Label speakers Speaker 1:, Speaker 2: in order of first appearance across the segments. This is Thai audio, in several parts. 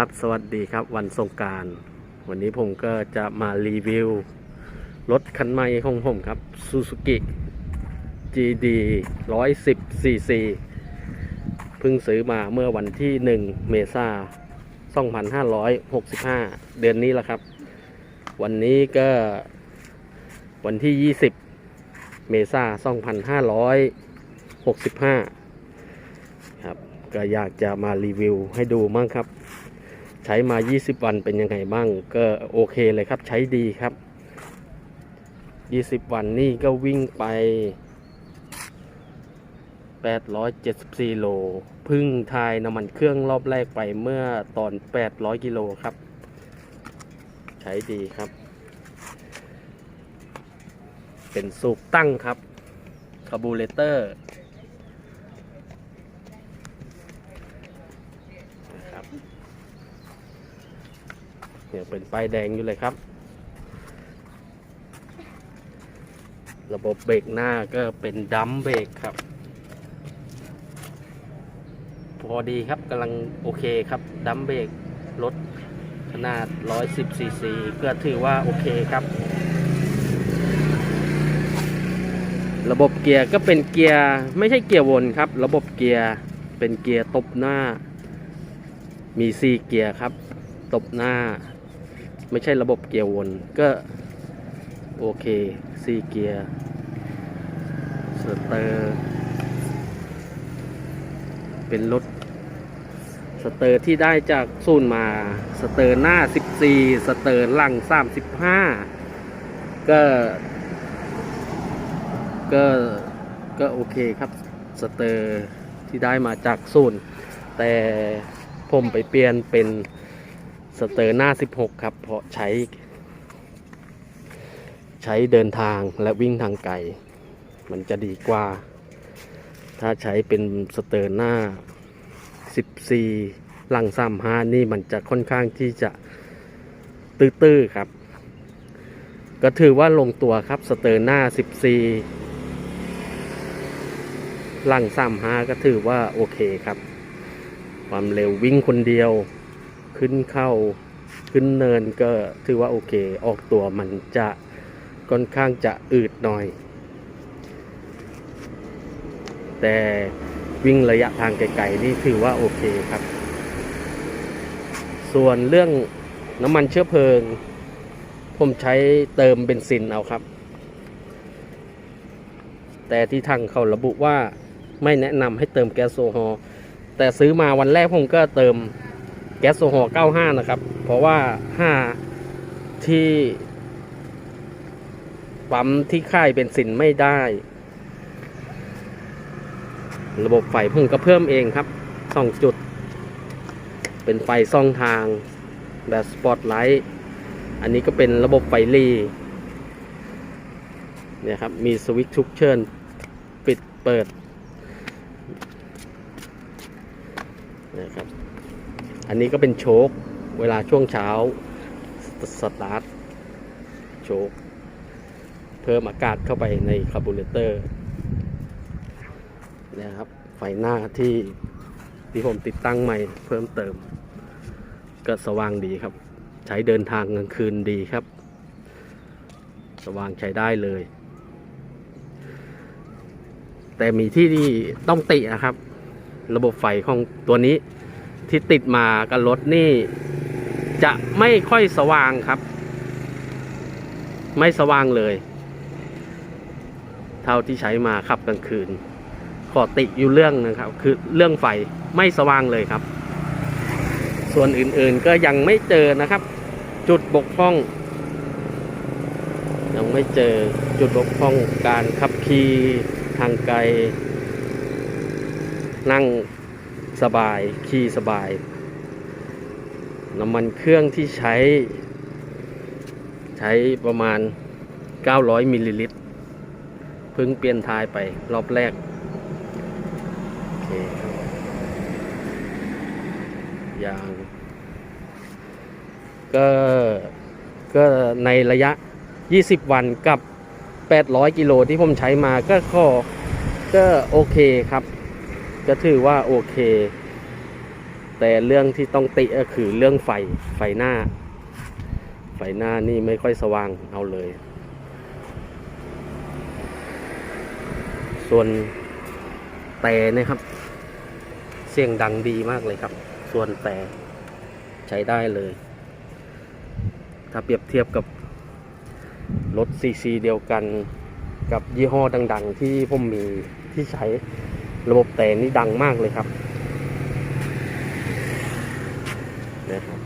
Speaker 1: ครับสวัสดีครับวันสงการวันนี้ผมก็จะมารีวิว รถคันใหม่ของผมครับ Suzuki GD 110 cc เพิ่งซื้อมาเมื่อวันที่ 1 เมษายน2565 เดือนนี้แหละครับ วันนี้ก็วันที่ 20 เมษายน2565 ครับ ก็อยากจะมารีวิวให้ดูมั่งครับ ใช้มา 20 วันเป็นยังไงบ้าง ก็โอเคเลยครับ ใช้ดีครับ 20 วันนี่ก็วิ่งไป 874 โล พึ่งทายน้ำมันเครื่องรอบแรกไปเมื่อตอน 800 กิโลครับ ใช้ดีครับ เป็นสูบตั้งครับคาบูเลเตอร์ นะครับ ยังเป็นป้ายแดงอยู่เลยครับ ระบบเบรกหน้าก็เป็นดัมเบรกครับ พอดีครับกำลังโอเคครับดัมเบรกรถขนาด 110ซีซีก็ถือว่าโอเคครับ ระบบเกียร์ก็เป็นเกียร์ไม่ใช่เกียร์วนครับ ระบบเกียร์เป็นเกียร์ตบหน้า มีซีเกียร์ครับ ตบหน้า ไม่ใช่ระบบเกียร์วนก็โอเคซีเกียร์สเตอร์เป็นรถสเตอร์ที่ได้จากศูนย์มาสเตอร์หน้า 14 สเตอร์หลัง 35 ก็ก็ก็โอเคครับสเตอร์ที่ได้มาจากศูนย์แต่ผมไปเปลี่ยนเป็น สเตอร์หน้า 16 ครับ เพราะใช้ ใช้เดินทางและวิ่งทางไกล มันจะดีกว่า ถ้าใช้เป็นสเตอร์หน้า 14 หลัง35นี่มันจะค่อนข้างที่จะตื้อๆครับ ก็ถือว่าลงตัวครับสเตอร์หน้า 14 หลัง35ก็ถือว่าโอเคครับ ความเร็ววิ่งคนเดียว ขึ้นเข้าขึ้นเนินก็ถือว่าโอเค ออกตัวมันจะค่อนข้างจะอืดหน่อย แต่วิ่งระยะทางไกลๆนี่ถือว่าโอเคครับ ส่วนเรื่องน้ำมันเชื้อเพลิง ผมใช้เติมเบนซินเอาครับ แต่ที่ทางเขาระบุว่าไม่แนะนำให้เติมแก๊สโซฮอล์แต่ซื้อมาวันแรกผมก็เติม แก๊สโซฮอล์95 นะครับ เพราะว่า 5 ที่ปั๊มที่ค่ายเบนซินไม่ได้ ระบบไฟผมก็เพิ่มเองครับ2จุด เป็นไฟซ่องทางแบบสปอตไลท์ อันนี้ก็เป็นระบบไฟรีเนี่ยครับ มีสวิตช์ฉุกเฉินปิดเปิดนะครับ อันนี้ก็เป็นโชคเวลาช่วงเช้าสตาร์ทโชคเพิ่มอากาศเข้าไปในคาร์บูเรเตอร์นะครับไฟหน้าที่ที่ผมติดตั้งใหม่เพิ่มเติม ก็สว่างดีครับ ใช้เดินทางกลางคืนดีครับ สว่างใช้ได้เลย แต่มีที่ที่ต้องตินะครับ ระบบไฟของตัวนี้ ที่ติดมากับรถนี่ จะไม่ค่อยสว่างครับ ไม่สว่างเลย เท่าที่ใช้มาขับกลางคืน ขอติอยู่เรื่องนะครับ คือเรื่องไฟไม่สว่างเลยครับ ส่วนอื่นๆก็ยังไม่เจอนะครับ จุดบกพร่อง ยังไม่เจอจุดบกพร่องการขับขี่ทางไกล นั่ง สบายขี่สบาย น้ำมันเครื่องที่ใช้ ใช้ประมาณ 900 มิลลิลิตรเพิ่งเปลี่ยนทายไปรอบแรกโอเคครับยางก็ก็ในระยะ 20 วันกับ 800 กิโลที่ผมใช้มาก็ข้อก็โอเคครับ ก็ถือว่าโอเค แต่เรื่องที่ต้องติก็คือเรื่องไฟไฟหน้า ไฟหน้านี่ไม่ค่อยสว่างเอาเลย ส่วนแต่เนี่ยครับ เสียงดังดีมากเลยครับ ส่วนแต่ใช้ได้เลย ถ้าเปรียบเทียบกับรถซีซีเดียวกันกับยี่ห้อดัง ๆ ที่ผมมีที่ใช้ ระบบแต่นี่ดังมากเลยครับนะครับ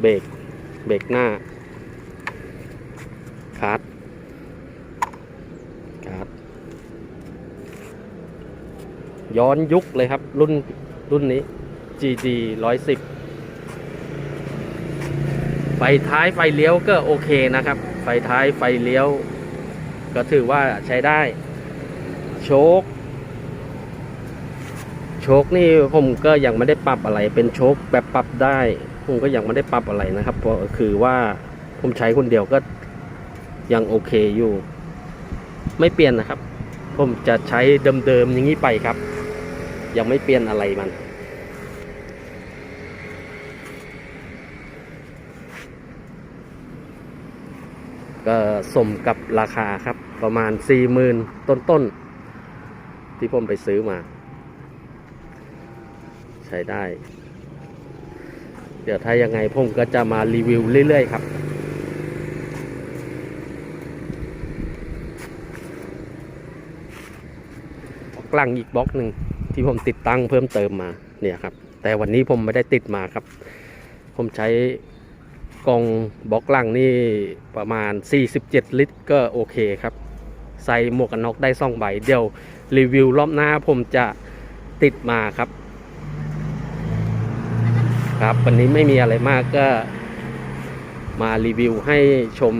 Speaker 1: เบรกเบรกหน้าคาร์ดคาร์ดย้อนยุคเลยครับ รุ่นรุ่นนี้ GD 110 ไฟท้ายไฟเลี้ยวก็โอเคนะครับ ไฟท้ายไฟเลี้ยว ก็ถือว่าใช้ได้ โชค โชคนี่ผมก็ยังไม่ได้ปรับอะไรเป็นโชคแบบปรับได้ผมก็ยังไม่ได้ปรับอะไรนะครับ เพราะคือว่าผมใช้คนเดียวก็ยังโอเคอยู่ ไม่เปลี่ยนนะครับ ผมจะใช้เดิมๆอย่างนี้ไปครับ ยังไม่เปลี่ยนอะไรมัน ก็สมกับราคาครับประมาณสี่หมื่นต้นๆ ที่ผมไปซื้อมา ใช้ได้ เดี๋ยวถ้ายังไงผมก็จะมารีวิวเรื่อย ๆ ครับกลังอีกบล็อกหนึ่งที่ผมติดตั้งเพิ่มเติมมาเนี่ยครับ แต่วันนี้ผมไม่ได้ติดมาครับ ผมใช้กองบล็อกลังนี่ประมาณ 47 ลิตร ก็โอเคครับ ใส่หมวกกันน็อกได้2ใบเดี๋ยวรีวิวรอบหน้าผมจะติดมาครับ ครับ วันนี้ไม่มีอะไรมากก็มารีวิวให้ชม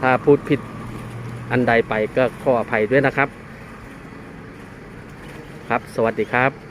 Speaker 1: ถ้าพูดผิดอันใดไปก็ขออภัยด้วยนะครับ ครับ สวัสดีครับ